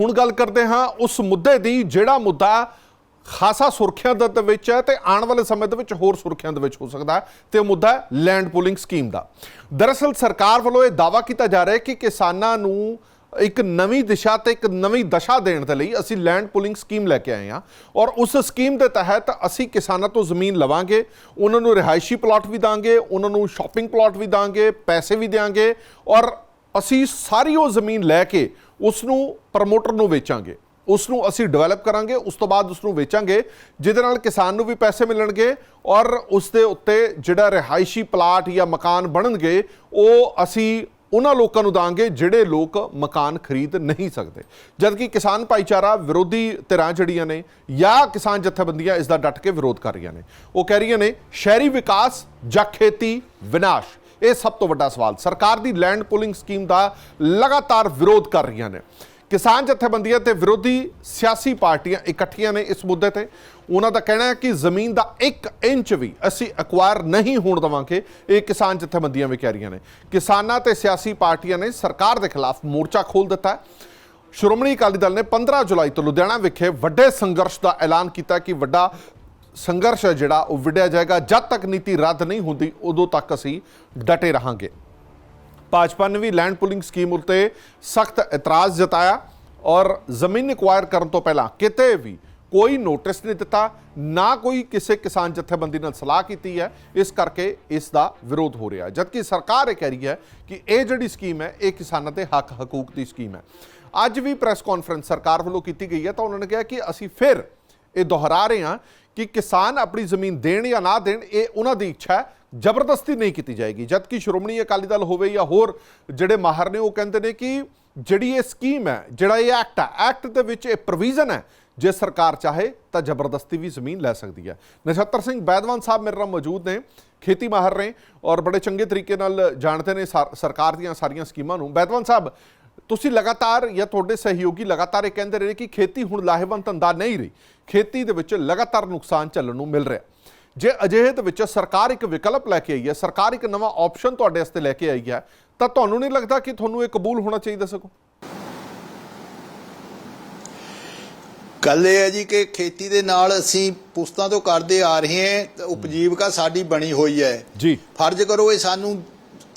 ਹੁਣ ਗੱਲ ਕਰਦੇ ਹਾਂ ਉਸ ਮੁੱਦੇ ਦੀ, ਜਿਹੜਾ ਮੁੱਦਾ ਖਾਸਾ ਸੁਰੱਖਿਆ ਦੇ ਵਿੱਚ ਹੈ ਤੇ ਆਉਣ ਵਾਲੇ ਸਮੇਂ ਦੇ ਵਿੱਚ ਹੋਰ ਸੁਰੱਖਿਆ ਦੇ ਵਿੱਚ ਹੋ ਸਕਦਾ ਹੈ ਤੇ ਉਹ ਮੁੱਦਾ ਹੈ ਲੈਂਡ ਪੂਲਿੰਗ ਸਕੀਮ ਦਾ। ਦਰਅਸਲ ਸਰਕਾਰ ਵੱਲੋਂ ਇਹ ਦਾਅਵਾ ਕੀਤਾ ਜਾ ਰਿਹਾ ਹੈ ਕਿ ਕਿਸਾਨਾਂ ਨੂੰ ਇੱਕ ਨਵੀਂ ਦਿਸ਼ਾ ਤੇ ਇੱਕ ਨਵੀਂ ਦਸ਼ਾ ਦੇਣ ਦੇ ਲਈ ਅਸੀਂ ਲੈਂਡ ਪੂਲਿੰਗ ਸਕੀਮ ਲੈ ਕੇ ਆਏ ਹਾਂ ਔਰ ਉਸ ਸਕੀਮ ਦੇ ਤਹਿਤ ਅਸੀਂ ਕਿਸਾਨਾਂ ਤੋਂ ਜ਼ਮੀਨ ਲਵਾਂਗੇ, ਉਹਨਾਂ ਨੂੰ ਰਿਹਾਇਸ਼ੀ ਪਲਾਟ ਵੀ ਦਾਂਗੇ, ਉਹਨਾਂ ਨੂੰ ਸ਼ਾਪਿੰਗ ਪਲਾਟ ਵੀ ਦਾਂਗੇ, ਪੈਸੇ ਵੀ ਦਿਆਂਗੇ ਔਰ ਅਸੀਂ ਸਾਰੀ ਉਹ ਜ਼ਮੀਨ ਲੈ ਕੇ ਉਸ ਨੂੰ ਪ੍ਰਮੋਟਰ ਨੂੰ ਵੇਚਾਂਗੇ। ਉਸ ਨੂੰ ਅਸੀਂ ਡਿਵੈਲਪ ਕਰਾਂਗੇ, ਉਸ ਤੋਂ ਬਾਅਦ ਉਸ ਨੂੰ ਵੇਚਾਂਗੇ, ਜਿਹਦੇ ਨਾਲ ਕਿਸਾਨ ਨੂੰ ਵੀ ਪੈਸੇ ਮਿਲਣਗੇ ਔਰ ਉਸ ਦੇ ਉੱਤੇ ਜਿਹੜਾ ਰਿਹਾਇਸ਼ੀ ਪਲਾਟ ਜਾਂ ਮਕਾਨ ਬਣਨਗੇ, ਉਹ ਅਸੀਂ ਉਹਨਾਂ ਲੋਕਾਂ ਨੂੰ ਦਾਂਗੇ ਜਿਹੜੇ ਲੋਕ ਮਕਾਨ ਖਰੀਦ ਨਹੀਂ ਸਕਦੇ। ਜਦਕਿ ਕਿਸਾਨ ਭਾਈਚਾਰਾ ਵਿਰੋਧੀ ਧਿਰਾਂ ਜਿਹੜੀਆਂ ਨੇ ਜਾਂ ਕਿਸਾਨ ਜਥੇਬੰਦੀਆਂ ਇਸ ਦਾ ਡਟ ਕੇ ਵਿਰੋਧ ਕਰ ਰਹੀਆਂ ਨੇ। ਉਹ ਕਹਿ ਰਹੀਆਂ ਨੇ, ਸ਼ਹਿਰੀ ਵਿਕਾਸ ਜਾਂ ਖੇਤੀ ਵਿਨਾਸ਼। ਇਹ ਸਭ ਤੋਂ ਵੱਡਾ ਸਵਾਲ। ਸਰਕਾਰ ਦੀ ਲੈਂਡ ਪੂਲਿੰਗ ਸਕੀਮ ਦਾ ਲਗਾਤਾਰ ਵਿਰੋਧ ਕਰ ਰਹੀਆਂ ਨੇ। ਕਿਸਾਨ ਜਥੇਬੰਦੀਆਂ ਤੇ ਵਿਰੋਧੀ ਸਿਆਸੀ ਪਾਰਟੀਆਂ ਇਕੱਠੀਆਂ ਨੇ ਇਸ ਮੁੱਦੇ ਤੇ। ਉਹਨਾਂ ਦਾ ਕਹਿਣਾ ਹੈ ਕਿ ਜ਼ਮੀਨ ਦਾ 1 ਇੰਚ ਵੀ ਅਸੀਂ ਐਕਵਾਇਰ ਨਹੀਂ ਹੋਣ ਦੇਵਾਂਗੇ, ਇਹ ਕਿਸਾਨ ਜਥੇਬੰਦੀਆਂ ਵੀ ਕਹਿ ਰਹੀਆਂ ਨੇ। ਕਿਸਾਨਾਂ ਤੇ ਸਿਆਸੀ ਪਾਰਟੀਆਂ ਨੇ ਸਰਕਾਰ ਦੇ ਖਿਲਾਫ ਮੋਰਚਾ ਖੋਲ ਦਿੱਤਾ ਹੈ। ਸ਼੍ਰੋਮਣੀ ਅਕਾਲੀ ਦਲ ਨੇ 15 ਜੁਲਾਈ ਤੋਂ ਲੁਧਿਆਣਾ ਵਿਖੇ ਵੱਡੇ ਸੰਘਰਸ਼ ਦਾ ਐਲਾਨ ਕੀਤਾ ਕਿ ਵੱਡਾ ਸੰਘਰਸ਼ ਹੈ ਜਿਹੜਾ, ਉਹ ਵਿੱਢਿਆ ਜਾਏਗਾ। ਜਦ ਤੱਕ ਨੀਤੀ ਰੱਦ ਨਹੀਂ ਹੁੰਦੀ, ਉਦੋਂ ਤੱਕ ਅਸੀਂ ਡਟੇ ਰਹਾਂਗੇ। ਭਾਜਪਾ ਨੇ ਵੀ ਲੈਂਡ ਪੁਲਿੰਗ ਸਕੀਮ ਉੱਤੇ ਸਖਤ ਇਤਰਾਜ਼ ਜਤਾਇਆ ਔਰ ਜ਼ਮੀਨ ਐਕਵਾਇਰ ਕਰਨ ਤੋਂ ਪਹਿਲਾਂ ਕਿਤੇ ਵੀ ਕੋਈ ਨੋਟਿਸ ਨਹੀਂ ਦਿੱਤਾ, ਨਾ ਕੋਈ ਕਿਸੇ ਕਿਸਾਨ ਜਥੇਬੰਦੀ ਨਾਲ ਸਲਾਹ ਕੀਤੀ ਹੈ। ਇਸ ਕਰਕੇ ਇਸ ਦਾ ਵਿਰੋਧ ਹੋ ਰਿਹਾ ਜਦਕਿ ਸਰਕਾਰ ਇਹ ਕਹਿ ਰਹੀ ਹੈ ਕਿ ਇਹ ਜਿਹੜੀ ਸਕੀਮ ਹੈ, ਇਹ ਕਿਸਾਨਾਂ ਦੇ ਹੱਕ ਹਕੂਕ ਦੀ ਸਕੀਮ ਹੈ। ਅੱਜ ਵੀ ਪ੍ਰੈਸ ਕਾਨਫਰੰਸ ਸਰਕਾਰ ਵੱਲੋਂ ਕੀਤੀ ਗਈ ਹੈ ਤਾਂ ਉਹਨਾਂ ਨੇ ਕਿਹਾ ਕਿ ਅਸੀਂ ਫਿਰ ਇਹ ਦੁਹਰਾ ਰਹੇ ਹਾਂ ਕਿ ਕਿਸਾਨ ਆਪਣੀ ਜ਼ਮੀਨ ਦੇਣ ਜਾਂ ਨਾ ਦੇਣ, ਇਹ ਉਹਨਾਂ ਦੀ ਇੱਛਾ ਹੈ। ਜ਼ਬਰਦਸਤੀ ਨਹੀਂ ਕੀਤੀ ਜਾਏਗੀ। ਜਦਕਿ ਸ਼੍ਰੋਮਣੀ ਅਕਾਲੀ ਦਲ ਹੋਵੇ ਜਾਂ ਹੋਰ ਜਿਹੜੇ ਮਾਹਰ ਨੇ, ਉਹ ਕਹਿੰਦੇ ਨੇ ਕਿ ਜਿਹੜੀ ਇਹ ਸਕੀਮ ਹੈ, ਜਿਹੜਾ ਇਹ ਐਕਟ ਹੈ, ਐਕਟ ਦੇ ਵਿੱਚ ਇਹ ਪ੍ਰੋਵੀਜ਼ਨ ਹੈ, ਜੇ ਸਰਕਾਰ ਚਾਹੇ ਤਾਂ ਜ਼ਬਰਦਸਤੀ ਵੀ ਜ਼ਮੀਨ ਲੈ ਸਕਦੀ ਹੈ। ਨਛੱਤਰ ਸਿੰਘ ਬੈਦਵਾਨ ਸਾਹਿਬ ਮੇਰੇ ਨਾਲ ਮੌਜੂਦ ਨੇ, ਖੇਤੀ ਮਾਹਰ ਨੇ ਔਰ ਬੜੇ ਚੰਗੇ ਤਰੀਕੇ ਨਾਲ ਜਾਣਦੇ ਨੇ ਸਰ- ਸਰਕਾਰ ਦੀਆਂ ਸਾਰੀਆਂ ਸਕੀਮਾਂ ਨੂੰ। ਬੈਦਵਾਨ ਸਾਹਿਬ ਤੁਸੀਂ ਲਗਾਤਾਰ ਜਾਂ ਤੁਹਾਡੇ ਸਹਿਯੋਗੀ ਲਗਾਤਾਰ ਇਹ ਕਹਿੰਦੇ ਰਹੇ ਕਿ ਖੇਤੀ ਹੁਣ ਲਾਹੇਵੰਦ ਧੰਦਾ ਨਹੀਂ ਰਹੀ। ਖੇਤੀ ਦੇ ਵਿੱਚ ਲਗਾਤਾਰ ਨੁਕਸਾਨ ਚੱਲਣ ਨੂੰ ਮਿਲ ਰਿਹਾ। ਜੇ ਅਜਿਹੇ ਦੇ ਵਿੱਚ ਸਰਕਾਰ ਇੱਕ ਵਿਕਲਪ ਲੈ ਕੇ ਆਈ ਹੈ ਸਰਕਾਰ ਇੱਕ ਨਵਾਂ ਆਪਸ਼ਨ ਤੁਹਾਡੇ ਵਾਸਤੇ ਲੈ ਕੇ ਆਈ ਹੈ ਤਾਂ ਤੁਹਾਨੂੰ ਨਹੀਂ ਲੱਗਦਾ ਕਿ ਤੁਹਾਨੂੰ ਇਹ ਕਬੂਲ ਹੋਣਾ ਚਾਹੀਦਾ ਸਗੋਂ? ਗੱਲ ਇਹ ਹੈ ਜੀ ਕਿ ਖੇਤੀ ਦੇ ਨਾਲ ਅਸੀਂ ਪੁਸਤਾਂ ਤੋਂ ਕਰਦੇ ਆ ਰਹੇ ਹਾਂ ਉਪਜੀਵਕਾ ਸਾਡੀ ਬਣੀ ਹੋਈ ਹੈ। ਜੀ। ਫਰਜ਼ ਕਰੋ ਇਹ ਸਾਨੂੰ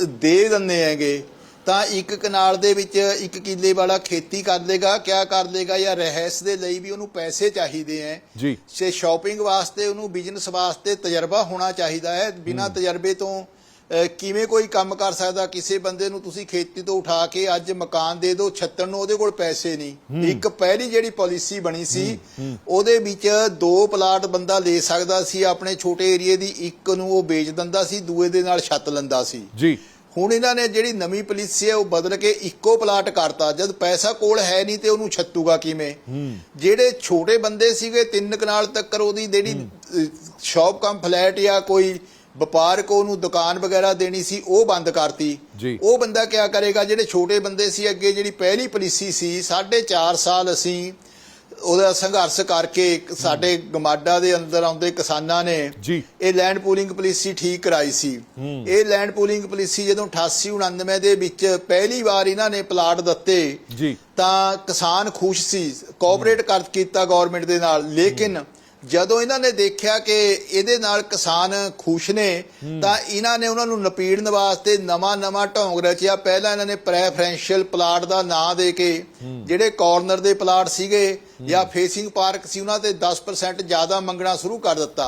ਦੇ ਦਿੰਦੇ ਹੈਗੇ। ਤਾਂ ਇੱਕ ਕਨਾਲ ਦੇ ਵਿੱਚ ਇੱਕ ਕਿੱਲੇ ਵਾਲਾ ਖੇਤੀ ਕਰ ਲੇਗਾ ਕਿਆ ਕਰ ਲੇਗਾ ਜਾਂ ਰਹਿਸ ਦੇ ਲਈ ਵੀ ਉਹਨੂੰ ਪੈਸੇ ਚਾਹੀਦੇ ਹੈ ਜੀ। ਸੇ ਸ਼ਾਪਿੰਗ ਵਾਸਤੇ ਉਹਨੂੰ ਬਿਜ਼ਨਸ ਵਾਸਤੇ ਤਜਰਬਾ ਹੋਣਾ ਚਾਹੀਦਾ ਹੈ ਬਿਨਾਂ ਤਜਰਬੇ ਤੋਂ ਕਿਵੇਂ ਕੋਈ ਕੰਮ ਕਰ ਸਕਦਾ? ਕਿਸੇ ਬੰਦੇ ਨੂੰ ਤੁਸੀਂ ਖੇਤੀ ਤੋਂ ਉਠਾ ਕੇ ਅੱਜ ਮਕਾਨ ਦੇ ਦਿਓ ਛੱਤਣ ਨੂੰ ਉਹਦੇ ਕੋਲ ਪੈਸੇ ਨਹੀਂ। ਇੱਕ ਪਹਿਲੀ ਜਿਹੜੀ ਪਾਲਿਸੀ ਬਣੀ ਸੀ ਉਹਦੇ ਵਿੱਚ ਦੋ ਪਲਾਟ ਬੰਦਾ ਲੈ ਸਕਦਾ ਸੀ ਆਪਣੇ ਛੋਟੇ ਏਰੀਏ ਦੀ ਇੱਕ ਨੂੰ ਉਹ ਵੇਚ ਦਿੰਦਾ ਸੀ ਦੂਏ ਦੇ ਨਾਲ ਛੱਤ ਲੈਂਦਾ ਸੀ। ਜੀ। ਹੁਣ ਇਹਨਾਂ ਨੇ ਜਿਹੜੀ ਨਵੀਂ ਪਾਲਿਸੀ ਹੈ ਉਹ ਬਦਲ ਕੇ ਇੱਕੋ ਪਲਾਟ ਕਰਤਾ। ਜਦ ਪੈਸਾ ਕੋਲ ਹੈ ਨਹੀਂ ਤੇ ਉਹਨੂੰ ਛੱਤੂਗਾ ਕਿਵੇਂ? ਜਿਹੜੇ ਛੋਟੇ ਬੰਦੇ ਸੀਗੇ ਤਿੰਨ ਕਨਾਲ ਤੱਕ ਉਹਦੀ ਜਿਹੜੀ ਸ਼ਾਪ ਕਮ ਫਲੈਟ ਜਾਂ ਕੋਈ ਵਪਾਰਕ ਉਹਨੂੰ ਦੁਕਾਨ ਵਗੈਰਾ ਦੇਣੀ ਸੀ ਉਹ ਬੰਦ ਕਰਤੀ। ਉਹ ਬੰਦਾ ਕਿਆ ਕਰੇਗਾ? ਜਿਹੜੇ ਛੋਟੇ ਬੰਦੇ ਸੀ ਅੱਗੇ ਜਿਹੜੀ ਪਹਿਲੀ ਪਾਲਿਸੀ ਸੀ 4.5 ਸਾਲ ਅਸੀਂ ਉਹਦਾ ਸੰਘਰਸ਼ ਕਰਕੇ ਸਾਡੇ ਗਮਾਡਾ ਦੇ ਅੰਦਰ ਆਉਂਦੇ ਕਿਸਾਨਾਂ ਨੇ। ਇਹ ਲੈਂਡ ਪੂਲਿੰਗ ਪਾਲਿਸੀ ਠੀਕ ਕਰਾਈ ਸੀ। ਇਹ ਲੈਂਡ ਪੂਲਿੰਗ ਪਾਲਿਸੀ ਜਦੋਂ 88 99 ਦੇ ਵਿੱਚ ਪਹਿਲੀ ਵਾਰ ਇਹਨਾਂ ਨੇ ਪਲਾਟ ਦਿੱਤੇ ਜੀ। ਤਾਂ ਕਿਸਾਨ ਖੁਸ਼ ਸੀ ਕੋਆਪਰੇਟ ਕਰ ਕੀਤਾ ਗਵਰਨਮੈਂਟ ਦੇ ਨਾਲ। ਲੇਕਿਨ ਜਦੋਂ ਇਹਨਾਂ ਨੇ ਦੇਖਿਆ ਕਿ ਇਹਦੇ ਨਾਲ ਕਿਸਾਨ ਖੁਸ਼ ਨੇ ਤਾਂ ਇਹਨਾਂ ਨੇ ਉਹਨਾਂ ਨੂੰ ਨਪੀੜਨ ਵਾਸਤੇ ਨਵਾਂ ਨਵਾਂ ਢੋਂਗ ਰਚਿਆ। ਪਹਿਲਾਂ ਇਹਨਾਂ ਨੇ ਪ੍ਰੈਫਰੈਂਸ਼ੀਅਲ ਪਲਾਟ ਦਾ ਨਾਂ ਦੇ ਕੇ ਜਿਹੜੇ ਕਾਰਨਰ ਦੇ ਪਲਾਟ ਸੀਗੇ ਜਾਂ ਫੇਸਿੰਗ ਪਾਰਕ ਸੀ ਉਹਨਾਂ ਤੇ 10% ਜ਼ਿਆਦਾ ਮੰਗਣਾ ਸ਼ੁਰੂ ਕਰ ਦਿੱਤਾ।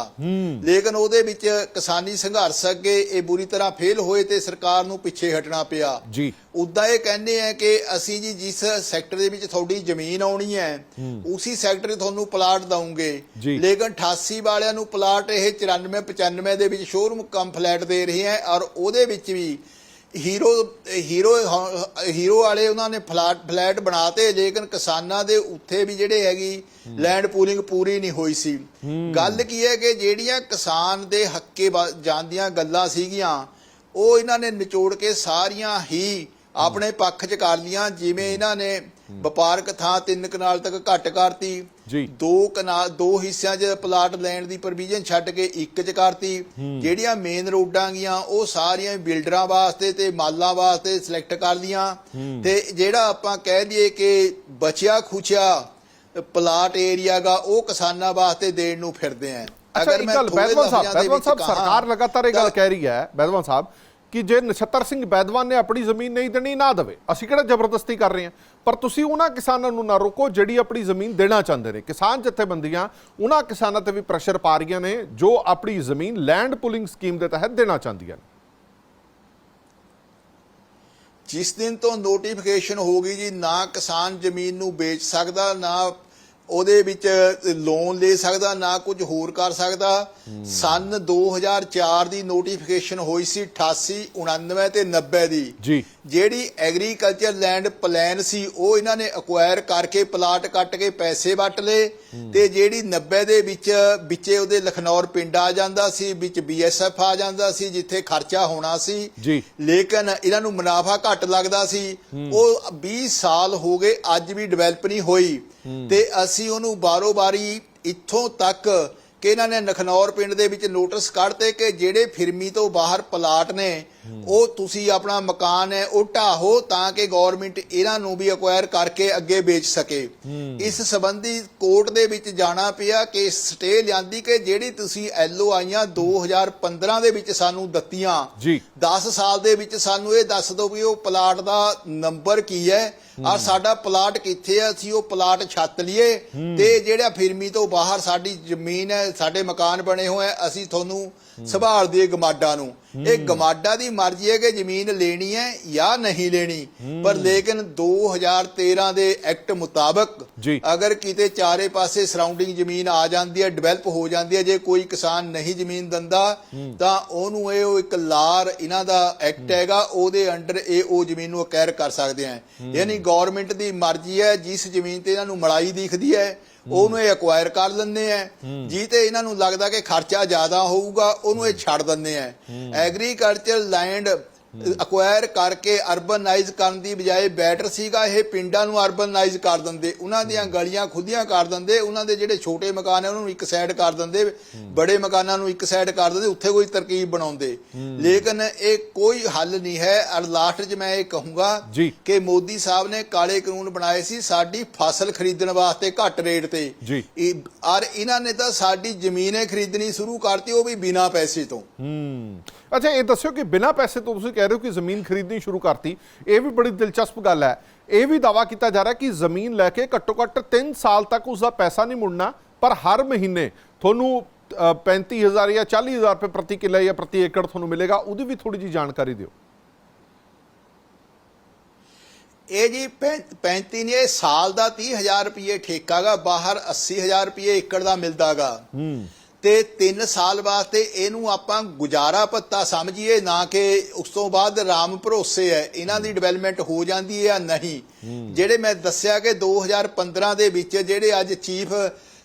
ਲੇਕਿਨ ਉਹਦੇ ਵਿੱਚ ਕਿਸਾਨੀ ਸੰਘਰਸ਼ ਅੱਗੇ ਇਹ ਬੁਰੀ ਤਰ੍ਹਾਂ ਫੇਲ ਹੋਏ ਤੇ ਸਰਕਾਰ ਨੂੰ ਪਿੱਛੇ ਹਟਣਾ ਪਿਆ। ਜੀ। ਉਦਾਂ ਇਹ ਕਹਿੰਦੇ ਆ ਕਿ ਅਸੀਂ ਜੀ ਜਿਸ ਸੈਕਟਰ ਦੇ ਵਿੱਚ ਤੁਹਾਡੀ ਜ਼ਮੀਨ ਆਉਣੀ ਹੈ ਉਸੇ ਸੈਕਟਰ 'ਚ ਤੁਹਾਨੂੰ ਪਲਾਟ ਦਵਾਂਗੇ। ਲੇਕਿਨ 88 ਵਾਲਿਆਂ ਨੂੰ ਪਲਾਟ ਇਹ 94 95 ਦੇ ਵਿੱਚ ਸ਼ੋਰੂਮ ਕਮ ਫਲੈਟ ਦੇ ਰਹੇ ਹੈ ਔਰ ਉਹਦੇ ਵਿੱਚ ਵੀ ਹੀਰੋ ਹੀਰੋ ਹੀਰੋ ਵਾਲੇ ਉਹਨਾਂ ਨੇ ਫਲੈਟ ਫਲੈਟ ਬਣਾਤੇ, ਲੇਕਿਨ ਕਿਸਾਨਾਂ ਦੇ ਉੱਥੇ ਵੀ ਜਿਹੜੇ ਹੈਗੀ, ਲੈਂਡ ਪੂਲਿੰਗ ਪੂਰੀ ਨਹੀਂ ਹੋਈ ਸੀ। ਗੱਲ ਕੀ ਹੈ ਕਿ ਜਿਹੜੀਆਂ ਕਿਸਾਨ ਦੇ ਹੱਕੇ ਵਾ- ਜਾਂਦੀਆਂ ਗੱਲਾਂ ਸੀਗੀਆਂ, ਉਹ ਇਹਨਾਂ ਨੇ ਨਿਚੋੜ ਕੇ ਸਾਰੀਆਂ ਹੀ ਆਪਣੇ ਪੱਖ 'ਚ ਕਰ ਲੀਆਂ, ਜਿਵੇਂ ਇਹਨਾਂ ਨੇ ਵਪਾਰਕ ਥਾਂ ਤਿੰਨ ਕਨਾਲ ਤੱਕ ਘੱਟ ਕਰਤੀ ਜੀ। ਦੋ ਕਨਾਲ ਦੋ ਹਿੱਸਿਆਂ 'ਚ ਪਲਾਟ ਲੈਣ ਦੀ ਪ੍ਰੋਵੀਜ਼ਨ ਛੱਡ ਕੇ ਇੱਕ 'ਚ ਕਰਤੀ। ਜਿਹੜੀਆਂ ਮੇਨ ਰੋਡਾਂ ਗੀਆਂ ਉਹ ਸਾਰੀਆਂ ਬਿਲਡਰਾਂ ਵਾਸਤੇ ਤੇ ਮਾਲਾਂ ਵਾਸਤੇ ਸਿਲੈਕਟ ਕਰ ਲੀਆਂ। ਤੇ ਜਿਹੜਾ ਆਪਾਂ ਕਹਿ ਦਈਏ ਕਿ ਬਚਿਆ ਖੁਚਿਆ ਪਲਾਟ ਏਰੀਆ ਗਾ ਉਹ ਕਿਸਾਨਾਂ ਵਾਸਤੇ ਦੇਣ ਨੂੰ ਫਿਰਦੇ ਆ। ਗੱਲ ਥੋੜ੍ਹੇ ਬੈਦਵਾਨ ਸਾਹਿਬ ਬੈਦਵਾਨ ਸਾਹਿਬ ਸਰਕਾਰ ਲਗਾਤਾਰ ਇਹ ਗੱਲ ਕਹਿ ਰਹੀ ਹੈ ਬੈਦਵਾਨ ਸਾਹਿਬ ਕਿ ਜੇ ਨਛੱਤਰ ਸਿੰਘ ਬੈਦਵਾਨ ਨੇ ਆਪਣੀ ਜ਼ਮੀਨ ਨਹੀਂ ਦੇਣੀ, ਨਾ ਦੇਵੇ। ਅਸੀਂ ਕਿਹੜਾ ਜ਼ਬਰਦਸਤੀ ਕਰ ਰਹੇ ਹਾਂ? ਪਰ ਤੁਸੀਂ ਉਹਨਾਂ ਕਿਸਾਨਾਂ ਨੂੰ ਨਾ ਰੋਕੋ ਜਿਹੜੀ ਆਪਣੀ ਜ਼ਮੀਨ ਦੇਣਾ ਚਾਹੁੰਦੇ ਨੇ। ਕਿਸਾਨ ਜਥੇਬੰਦੀਆਂ, ਉਹਨਾਂ ਕਿਸਾਨਾਂ ਤੇ ਵੀ ਪ੍ਰੈਸ਼ਰ ਪਾ ਰਹੀਆਂ ਨੇ ਜੋ ਆਪਣੀ ਜ਼ਮੀਨ ਲੈਂਡ ਪੁਲਿੰਗ ਸਕੀਮ ਦੇ ਤਹਿਤ ਦੇਣਾ ਚਾਹੁੰਦੀਆਂ ਨੇ। ਜਿਸ ਦਿਨ ਤੋਂ ਨੋਟੀਫਿਕੇਸ਼ਨ ਹੋ ਗਈ ਜੀ, ਨਾ ਕਿਸਾਨ ਜ਼ਮੀਨ ਨੂੰ ਵੇਚ ਸਕਦਾ, ਨਾ ਉਹਦੇ ਵਿੱਚ ਲੋਨ ਲੈ ਸਕਦਾ, ਨਾ ਕੁਝ ਹੋਰ ਕਰ ਸਕਦਾ। ਸਨ 2004 ਦੀ ਨੋਟੀਫਿਕੇਸ਼ਨ ਹੋਈ ਸੀ 88 99 ਤੇ 90 ਦੀ। ਜੀ। ਜਿਹੜੀ ਐਗਰੀਕਲਚਰ ਲੈਂਡ ਪਲਾਨ ਸੀ ਉਹ ਇਹਨਾਂ ਨੇ ਅਕਵਾਇਰ ਕਰਕੇ ਪਲਾਟ ਕੱਟ ਕੇ ਪੈਸੇ ਵਟ ਲਏ ਤੇ ਜਿਹੜੀ 90 ਦੇ ਵਿੱਚ ਵਿੱਚੇ ਉਹਦੇ ਲਖਨੌਰ ਪਿੰਡ ਆ ਜਾਂਦਾ ਸੀ ਵਿੱਚ ਬੀਐਸਐਫ ਆ ਜਾਂਦਾ ਸੀ ਜਿੱਥੇ ਖਰਚਾ ਹੋਣਾ ਸੀ। ਜੀ। ਲੇਕਿਨ ਇਹਨਾਂ ਨੂੰ ਮੁਨਾਫਾ ਘੱਟ ਲੱਗਦਾ ਸੀ। ਉਹ 20 ਸਾਲ ਹੋ ਗਏ ਅੱਜ ਵੀ ਡਿਵੈਲਪ ਨਹੀਂ ਹੋਈ। ਤੇ ਅਸੀਂ ਉਹਨੂੰ ਬਾਰੋ ਬਾਰੀ ਇੱਥੋਂ ਤੱਕ ਕਿ ਇਹਨਾਂ ਨੇ ਨਖਨੌਰ ਪਿੰਡ ਦੇ ਵਿੱਚ ਨੋਟਿਸ ਕੱਢਤੇ ਕਿ ਜਿਹੜੇ ਫਿਰਮੀ ਤੋਂ ਬਾਹਰ ਪਲਾਟ ਨੇ ਉਹ ਤੁਸੀਂ ਆਪਣਾ ਮਕਾਨ ਹੈ ਉਹ ਢਾਹੋ ਤਾਂ ਕਿ ਗਵਰਨਮੈਂਟ ਇਹਨਾਂ ਨੂੰ ਵੀ ਅਕਵਾਇਰ ਕਰਕੇ ਅੱਗੇ ਵੇਚ ਸਕੇ। ਇਸ ਸੰਬੰਧੀ ਕੋਰਟ ਦੇ ਵਿੱਚ ਜਾਣਾ ਪਿਆ ਕਿ ਸਟੇ ਲਿਆਂਦੀ ਕਿ ਜਿਹੜੀ ਤੁਸੀਂ ਐਲਓ ਆਈਆਂ 2015 ਦੇ ਵਿੱਚ ਸਾਨੂੰ ਦਿੱਤੀਆਂ ਜੀ। 10 ਸਾਲ ਦੇ ਵਿੱਚ ਸਾਨੂੰ ਇਹ ਦੱਸ ਦਿਓ ਵੀ ਉਹ ਪਲਾਟ ਦਾ ਨੰਬਰ ਕੀ ਹੈ। ਆ ਸਾਡਾ ਪਲਾਟ ਕਿੱਥੇ ਹੈ ਅਸੀਂ ਉਹ ਪਲਾਟ ਛੱਤ ਲਈਏ ਤੇ ਜਿਹੜਾ ਫਿਰਮੀ ਤੋਂ ਬਾਹਰ ਸਾਡੀ ਜ਼ਮੀਨ ਹੈ ਸਾਡੇ ਮਕਾਨ ਬਣੇ ਹੋਏ ਆ ਅਸੀਂ ਤੁਹਾਨੂੰ ਸੰਭਾਲ ਦਈਏ ਗਮਾਡਾ ਨੂੰ। ਇਹ ਗਮਾਡਾ ਦੀ ਮਰਜ਼ੀ ਹੈ ਕਿ ਜ਼ਮੀਨ ਲੈਣੀ ਹੈ ਜਾਂ ਨਹੀਂ ਲੈਣੀ। ਪਰ ਲੇਕਿਨ 2013 ਦੇ ਐਕਟ ਮੁਤਾਬਕ। ਅਗਰ ਕਿਤੇ ਚਾਰੇ ਪਾਸੇ ਸਰਾਊਂਡਿੰਗ ਜ਼ਮੀਨ ਆ ਜਾਂਦੀ ਹੈ ਡਿਵੈਲਪ ਹੋ ਜਾਂਦੀ ਹੈ ਜੇ ਕੋਈ ਕਿਸਾਨ ਨਹੀਂ ਜ਼ਮੀਨ ਦਿੰਦਾ ਤਾਂ ਉਹਨੂੰ ਇਹ ਉਹ ਇੱਕ ਲਾਰ ਇਹਨਾਂ ਦਾ ਐਕਟ ਹੈਗਾ ਉਹਦੇ ਅੰਡਰ ਇਹ ਉਹ ਜ਼ਮੀਨ ਨੂੰ ਅਕੈਰ ਕਰ ਸਕਦੇ ਆ ਯਾਨੀ ਗਵਰਨਮੈਂਟ ਦੀ ਮਰਜ਼ੀ ਹੈ ਜਿਸ ਜ਼ਮੀਨ ਤੇ ਇਹਨਾਂ ਨੂੰ ਮਲਾਈ ਦਿਖਦੀ ਹੈ ਉਹਨੂੰ ਇਹ ਅਕਵਾਇਰ ਕਰ ਲੈਂਦੇ ਆ ਜੀ ਤੇ ਇਹਨਾਂ ਨੂੰ ਲੱਗਦਾ ਕਿ ਖਰਚਾ ਜ਼ਿਆਦਾ ਹੋਊਗਾ ਉਹਨੂੰ ਇਹ ਛੱਡ ਦਿੰਦੇ ਆ ਐਗਰੀਕਲਚਰ ਲੈਂਡ ਅਕਵਾਇਰ ਕਰਕੇ ਅਰਬਨਾਈਜ਼ ਕਰਨ ਦੀ ਬਜਾਏ ਬੈਟਰ ਸੀਗਾ। ਇਹ ਪਿੰਡਾਂ ਨੂੰ ਅਰਬਨਾਈਜ਼ ਕਰ ਦਿੰਦੇ। ਉਹਨਾਂ ਦੀਆਂ ਗਲੀਆਂ ਖੁੱਦੀਆਂ ਕਰ ਦਿੰਦੇ। ਉਹਨਾਂ ਦੇ ਜਿਹੜੇ ਛੋਟੇ ਮਕਾਨ ਹੈ ਉਹਨਾਂ ਨੂੰ ਇੱਕ ਸਾਈਡ ਕਰ ਦਿੰਦੇ। ਬੜੇ ਮਕਾਨਾਂ ਨੂੰ ਇੱਕ ਸਾਈਡ ਕਰ ਦਿੰਦੇ। ਉੱਥੇ ਕੋਈ ਤਰਕੀਬ ਬਣਾਉਂਦੇ। ਲੇਕਿਨ ਇਹ ਕੋਈ ਹੱਲ ਨਹੀਂ ਹੈ। ਔਰ ਲਾਸਟ 'ਚ ਮੈਂ ਇਹ ਕਹੂੰਗਾ। ਕਿ ਮੋਦੀ ਸਾਹਿਬ ਨੇ ਕਾਲੇ ਕਾਨੂੰਨ ਬਣਾਏ ਸੀ ਸਾਡੀ ਫਸਲ ਖਰੀਦਣ ਵਾਸਤੇ ਘੱਟ ਰੇਟ ਤੇ। ਜੀ। ਇਹ- ਔਰ ਇਹਨਾਂ ਨੇ ਤਾਂ ਸਾਡੀ ਜ਼ਮੀਨੇ ਖਰੀਦਣੀ ਸ਼ੁਰੂ ਕਰਤੀ ਉਹ ਵੀ ਬਿਨਾਂ ਪੈਸੇ ਤੋਂ। ਅੱਛਾ ਇਹ ਦੱਸਿਓ ਕਿ ਬਿਨਾਂ ਪੈਸੇ ਤੋਂ ਤੁਸੀਂ ਕਹਿ ਰਹੇ ਹੋ ਕਿ ਜ਼ਮੀਨ ਖਰੀਦਣੀ ਸ਼ੁਰੂ ਕਰਤੀ। ਇਹ ਵੀ ਬੜੀ ਦਿਲਚਸਪ ਗੱਲ ਹੈ। ਇਹ ਵੀ ਦਾਵਾ ਕੀਤਾ ਜਾ ਰਿਹਾ ਕਿ ਜ਼ਮੀਨ ਲੈ ਕੇ ਘੱਟੋ ਘੱਟ 3 ਸਾਲ ਤੱਕ ਉਸ ਦਾ ਪੈਸਾ ਨਹੀਂ ਮੁੜਨਾ ਪਰ ਹਰ ਮਹੀਨੇ ਤੁਹਾਨੂੰ ਅ, 35000 ਜਾਂ 40000 ਰੁਪਏ ਪ੍ਰਤੀ ਕਿੱਲਾ ਜਾਂ ਪ੍ਰਤੀ ਏਕੜ ਤੁਹਾਨੂੰ ਮਿਲੇਗਾ। ਉਹਦੀ ਵੀ ਥੋੜੀ ਜੀ ਜਾਣਕਾਰੀ ਦਿਓ। ਇਹ ਜੀ 35 ਨੇ ਇਹ ਸਾਲ ਦਾ 30000 ਰੁਪਏ ਠੇਕਾਗਾ ਬਾਹਰ 80000 ਰੁਪਏ ਏਕੜ ਦਾ ਮਿਲਦਾਗਾ। ਤੇ 3 ਸਾਲ ਵਾਸਤੇ ਇਹਨੂੰ ਆਪਾਂ ਗੁਜ਼ਾਰਾ ਭੱਤਾ ਸਮਝੀਏ ਨਾ ਕਿ ਉਸ ਤੋਂ ਬਾਅਦ ਰਾਮ ਭਰੋਸੇ ਹੈ ਇਹਨਾਂ ਦੀ ਡਿਵੈਲਪਮੈਂਟ ਹੋ ਜਾਂਦੀ ਹੈ ਜਾਂ ਨਹੀਂ ਜਿਹੜੇ ਮੈਂ ਦੱਸਿਆ ਕਿ 2015 ਦੇ ਵਿੱਚ ਜਿਹੜੇ ਅੱਜ ਚੀਫ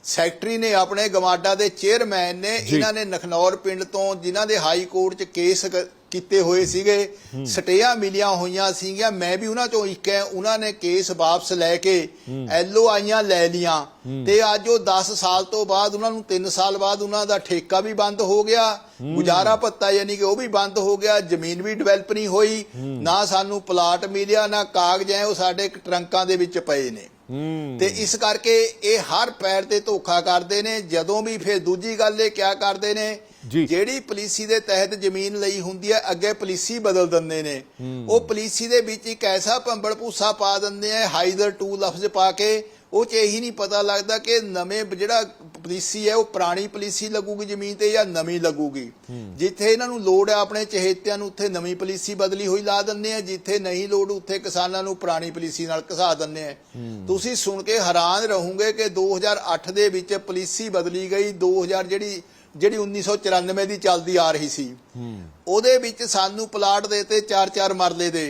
ਸੈਕਟਰੀ ਨੇ ਆਪਣੇ ਗਮਾਡਾ ਦੇ ਚੇਅਰਮੈਨ ਨੇ। ਇਹਨਾਂ ਨੇ ਨਖਨੌਰ ਪਿੰਡ ਤੋਂ ਜਿਨ੍ਹਾਂ ਦੇ ਹਾਈ ਕੋਰਟ 'ਚ ਕੇਸ ਕੀਤੇ ਹੋਏ ਸੀਗੇ, ਸਟੇਆਂ ਮਿਲੀਆਂ ਹੋਈਆਂ ਸੀਗੀਆਂ, ਮੈਂ ਵੀ ਉਹਨਾਂ ਚੋਂ ਇੱਕ ਹੈ, ਉਹਨਾਂ ਨੇ ਕੇਸ ਵਾਪਸ ਲੈ ਕੇ ਐਲਓ ਆਈਆਂ ਲੈ ਲੀਆਂ। ਤੇ ਅੱਜ ਉਹ 10 ਸਾਲ ਤੋਂ ਬਾਅਦ ਉਹਨਾਂ ਨੂੰ 3 ਸਾਲ ਬਾਅਦ ਉਹਨਾਂ ਦਾ ਠੇਕਾ ਵੀ ਬੰਦ ਹੋ ਗਿਆ, ਗੁਜ਼ਾਰਾ ਭੱਤਾ ਯਾਨੀ ਕਿ ਉਹ ਵੀ ਬੰਦ ਹੋ ਗਿਆ, ਜ਼ਮੀਨ ਵੀ ਡਿਵੈਲਪ ਨਹੀਂ ਹੋਈ, ਨਾ ਸਾਨੂੰ ਪਲਾਟ ਮਿਲਿਆ, ਨਾ ਕਾਗਜ਼ ਹੈ, ਉਹ ਸਾਡੇ ਟਰੰਕਾਂ ਦੇ ਵਿੱਚ ਪਏ ਨੇ। ਤੇ ਇਸ ਕਰਕੇ ਇਹ ਹਰ ਪੈਰ ਤੇ ਧੋਖਾ ਕਰਦੇ ਨੇ, ਜਦੋਂ ਵੀ ਫਿਰ ਦੂਜੀ ਗੱਲ ਇਹ ਕਿਆ ਕਰਦੇ ਨੇ ਜਿਹੜੀ ਪਾਲਿਸੀ ਦੇ ਤਹਿਤ ਜ਼ਮੀਨ ਲਈ ਹੁੰਦੀ ਹੈ ਅੱਗੇ ਪਾਲਿਸੀ ਬਦਲ ਦਿੰਦੇ ਨੇ। ਉਹ ਪਾਲਿਸੀ ਦੇ ਵਿੱਚ ਇੱਕ ਐਸਾ ਭੰਬਲ ਭੂਸਾ ਪਾ ਦਿੰਦੇ ਆ ਹਾਈਦਰ ਟੂ ਲਫ਼ਜ਼ ਪਾ ਕੇ ਉਹ ਚ ਇਹੀ ਨਹੀਂ ਪਤਾ ਲੱਗਦਾ ਕਿ ਨਵੇਂ ਜਿਹੜਾ ਪਾਲਿਸੀ ਹੈ ਉਹ ਪੁਰਾਣੀ ਪਾਲਿਸੀ ਲੱਗੂਗੀ ਜ਼ਮੀਨ ਤੇ ਜਾਂ ਨਵੀਂ ਲੱਗੂਗੀ। ਜਿੱਥੇ ਇਹਨਾਂ ਨੂੰ ਲੋੜ ਹੈ ਆਪਣੇ ਚਹੇਤਿਆਂ ਨੂੰ ਉੱਥੇ ਨਵੀਂ ਪਾਲਿਸੀ ਬਦਲੀ ਹੋਈ ਲਾ ਦਿੰਦੇ ਆ ਜਿੱਥੇ ਨਹੀਂ ਲੋੜ ਉੱਥੇ ਕਿਸਾਨਾਂ ਨੂੰ ਪੁਰਾਣੀ ਪਾਲਿਸੀ ਨਾਲ ਘਸਾ ਦਿੰਦੇ ਆ। ਤੁਸੀਂ ਸੁਣ ਕੇ ਹੈਰਾਨ ਰਹੋਗੇ ਕਿ 2008 ਦੇ ਵਿੱਚ ਪਾਲਿਸੀ ਬਦਲੀ ਗਈ 2000 ਜਿਹੜੀ ਜਿਹੜੀ 1994 ਦੀ ਚੱਲਦੀ ਆ ਰਹੀ ਸੀ ਉਹਦੇ ਵਿੱਚ ਸਾਨੂੰ ਪਲਾਟ ਦੇਤੇ 4-4 ਮਰਲੇ ਦੇ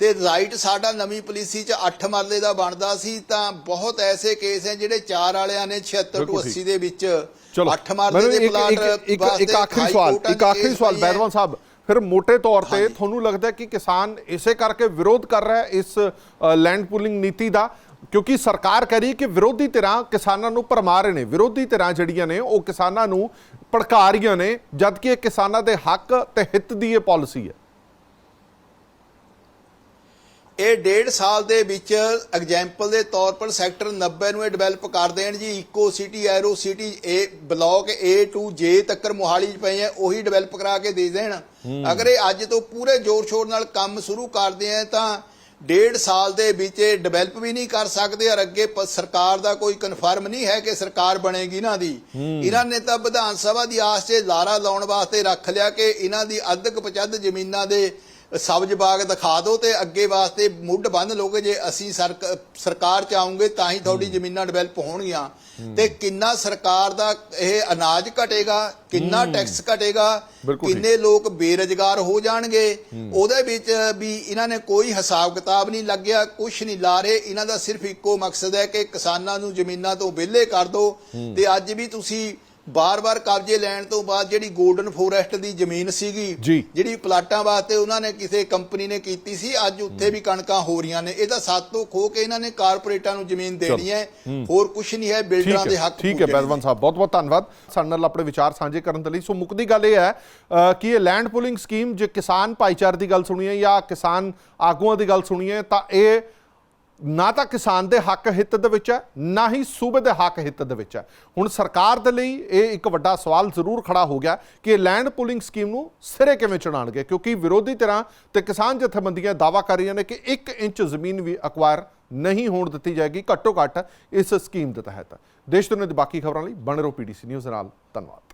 ਤੇ ਰਾਈਟ ਸਾਡਾ ਨਵੀਂ ਪਾਲਿਸੀ 'ਚ 8 ਮਰਲੇ ਦਾ ਬਣਦਾ ਸੀ ਤਾਂ ਬਹੁਤ ਐਸੇ ਕੇਸ ਹੈ ਜਿਹੜੇ 4 ਵਾਲਿਆਂ ਨੇ 76 ਤੋਂ ਬਿਲਕੁਲ ਠੀਕ। 80 ਦੇ ਵਿੱਚ ਚਲੋ 8 ਮਰਲੇ ਦੇ ਪਲਾਟ ਇੱਕ ਇੱਕ ਆਖਰੀ ਸਵਾਲ ਇੱਕ ਆਖਰੀ ਸਵਾਲ। ਬੈਦਵਾਨ ਸਾਹਿਬ ਫਿਰ ਮੋٹے ਤੌਰ ਤੇ ਤੁਹਾਨੂੰ ਲੱਗਦਾ ਹੈ ਕਿ ਕਿਸਾਨ ਇਸੇ ਕਰਕੇ ਵਿਰੋਧ ਕਰ ਰਿਹਾ ਇਸ ਲੈਂਡ ਪੂਲਿੰਗ ਨੀਤੀ ਦਾ ਕਿਉਂਕਿ ਸਰਕਾਰ ਕਹਿ ਰਹੀ ਕਿ ਵਿਰੋਧੀ ਧਿਰਾਂ ਕਿਸਾਨਾਂ ਨੂੰ ਰਹੇ ਨੇ ਵਿਰੋਧੀ ਧਿਰਾਂ ਜਿਹੜੀਆਂ ਨੇ ਉਹ ਕਿਸਾਨਾਂ ਨੂੰ ਭੜਕਾ ਰਹੀਆਂ ਨੇ ਜਦ ਕਿ ਇਹ ਕਿਸਾਨਾਂ ਦੇ ਹੱਕ ਤੇ ਹਿੱਤ ਦੀ ਇਹ ਪਾਲਿਸੀ ਹੈ। ਇਹ ਡੇਢ ਸਾਲ ਦੇ ਵਿੱਚ ਐਗਜ਼ਾਮਪਲ ਦੇ ਤੌਰ ਪਰ ਸੈਕਟਰ 90 ਨੂੰ ਇਹ ਡਿਵੈਲਪ ਕਰ ਦੇਣ ਜੀ। Eco city aero city A block A to J ਤੱਕਰ ਮੋਹਾਲੀ 'ਚ ਪਏ ਆ ਉਹੀ ਡਿਵੈਲਪ ਕਰਾ ਕੇ ਦੇ ਦੇਣ। ਅਗਰ ਇਹ ਅੱਜ ਤੋਂ ਪੂਰੇ ਜ਼ੋਰ ਸ਼ੋਰ ਨਾਲ ਕੰਮ ਸ਼ੁਰੂ ਕਰਦੇ ਆ ਤਾਂ ਡੇਢ ਸਾਲ ਦੇ ਵਿੱਚ ਇਹ ਡਿਵੈਲਪ ਵੀ ਨਹੀਂ ਕਰ ਸਕਦੇ ਔਰ ਅੱਗੇ ਸਰਕਾਰ ਦਾ ਕੋਈ ਕਨਫਰਮ ਨਹੀਂ ਹੈ ਕਿ ਸਰਕਾਰ ਬਣੇਗੀ ਇਹਨਾਂ ਦੀ। ਇਹਨਾਂ ਨੇ ਤਾਂ ਵਿਧਾਨ ਸਭਾ ਦੀ ਆਸ 'ਚ ਲਾਰਾ ਲਾਉਣ ਵਾਸਤੇ ਰੱਖ ਲਿਆ ਕਿ ਇਹਨਾਂ ਦੀ ਅੱਧਕ ਪਚੱਧ ਜ਼ਮੀਨਾਂ ਦੇ ਸਬਜ਼ ਬਾਗ ਦਿਖਾ ਦਿਓ ਤੇ ਅੱਗੇ ਵਾਸਤੇ ਮੁੱਢ ਬੰਨ ਲੋਗੇ ਜੇ ਅਸੀਂ ਸਰਕ- ਸਰਕਾਰ ਚ ਆਉਂਗੇ ਤਾਂ ਹੀ ਤੁਹਾਡੀ ਜ਼ਮੀਨਾਂ ਡਿਵੈਲਪ ਹੋਣਗੀਆਂ। ਤੇ ਕਿੰਨਾ ਸਰਕਾਰ ਦਾ ਇਹ ਅਨਾਜ ਘਟੇਗਾ ਕਿੰਨਾ ਟੈਕਸ ਘਟੇਗਾ। ਕਿੰਨੇ ਲੋਕ ਬੇਰੁਜ਼ਗਾਰ ਹੋ ਜਾਣਗੇ ਉਹਦੇ ਵਿੱਚ ਵੀ ਇਹਨਾਂ ਨੇ ਕੋਈ ਹਿਸਾਬ ਕਿਤਾਬ ਨਹੀਂ ਲੱਗਿਆ ਕੁਝ ਨਹੀਂ ਲਾ ਰਹੇ ਇਹਨਾਂ ਦਾ ਸਿਰਫ ਇੱਕੋ ਮਕਸਦ ਹੈ ਕਿ ਕਿਸਾਨਾਂ ਨੂੰ ਜ਼ਮੀਨਾਂ ਤੋਂ ਵਿਹਲੇ ਕਰ ਦਿਓ। ਤੇ ਅੱਜ ਵੀ ਤੁਸੀਂ ਬਾਰ-ਬਾਰ ਕਬਜ਼ੇ ਲੈਣ ਤੋਂ ਬਾਅਦ ਜਿਹੜੀ 골ਡਨ ਫੋਰੈਸਟ ਦੀ ਜ਼ਮੀਨ ਸੀਗੀ। ਜਿਹੜੀ ਪਲਾਟਾਂ ਵਾਸਤੇ ਉਹਨਾਂ ਨੇ ਕਿਸੇ ਕੰਪਨੀ ਨੇ ਕੀਤੀ ਸੀ ਅੱਜ ਉੱਥੇ ਵੀ ਕਣਕਾਂ ਹੋ ਰਹੀਆਂ ਨੇ। ਇਹਦਾ ਸਾਤੋਂ ਖੋ ਕੇ ਇਹਨਾਂ ਨੇ ਕਾਰਪੋਰੇਟਾਂ ਨੂੰ ਜ਼ਮੀਨ ਦੇਣੀ ਹੈ। ਹੋਰ ਕੁਝ ਨਹੀਂ ਹੈ ਬਿਲਡਰਾਂ ਦੇ ਹੈ ਹੱਕ ਠੀਕ ਹੈ। ਬੈਦਵਾਨ ਸਾਹਿਬ ਬਹੁਤ ਬਹੁਤ ਧੰਨਵਾਦ। ਸਾਡੇ ਨਾਲ ਆਪਣੇ ਵਿਚਾਰ ਸਾਂਝੇ ਕਰਨ ਦੇ ਲਈ। ਸੋ ਮੁੱਕਦੀ ਗੱਲ ਇਹ ਹੈ ਕਿ ਇਹ ਲੈਂਡ ਪੂਲਿੰਗ ਸਕੀਮ ਜੇ ਕਿਸਾਨ ਭਾਈਚਾਰੇ ਦੀ ਗੱਲ ਸੁਣੀਏ ਜਾਂ ਕਿਸਾਨ ਆਗੂਆਂ ਦੀ ਗੱਲ ਸੁਣੀਏ ਤਾਂ ਇਹ ਨਾ ਤਾਂ ਕਿਸਾਨ ਦੇ ਹੱਕ ਹਿੱਤ ਦੇ ਵਿੱਚ ਹੈ, ਨਾ ਹੀ ਸੂਬੇ ਦੇ ਹੱਕ ਹਿੱਤ ਦੇ ਵਿੱਚ ਹੈ। ਹੁਣ ਸਰਕਾਰ ਦੇ ਲਈ ਇਹ ਇੱਕ ਵੱਡਾ ਸਵਾਲ ਜ਼ਰੂਰ ਖੜਾ ਹੋ ਗਿਆ ਕਿ ਇਹ ਲੈਂਡ ਪੂਲਿੰਗ ਸਕੀਮ ਨੂੰ ਸਿਰੇ ਕਿਵੇਂ ਚੜਾਉਣਗੇ ਕਿਉਂਕਿ ਵਿਰੋਧੀ ਧਿਰਾਂ ਤੇ ਕਿਸਾਨ ਜਥੇਬੰਦੀਆਂ ਦਾਵਾ ਕਰ ਰਹੀਆਂ ਨੇ ਕਿ 1 ਇੰਚ ਜ਼ਮੀਨ ਵੀ ਅਕਵਾਇਰ ਨਹੀਂ ਹੋਣ ਦਿੱਤੀ ਜਾਏਗੀ, ਘੱਟੋ ਘੱਟ ਇਸ ਸਕੀਮ ਦੇ ਤਹਿਤ। ਦੇਸ਼ ਦੁਨੀਆ ਦੀ ਬਾਕੀ ਖਬਰਾਂ ਲਈ ਬਣ ਰਹੋ ਪੀਡੀਸੀ ਨਿਊਜ਼ ਨਾਲ। ਧੰਨਵਾਦ।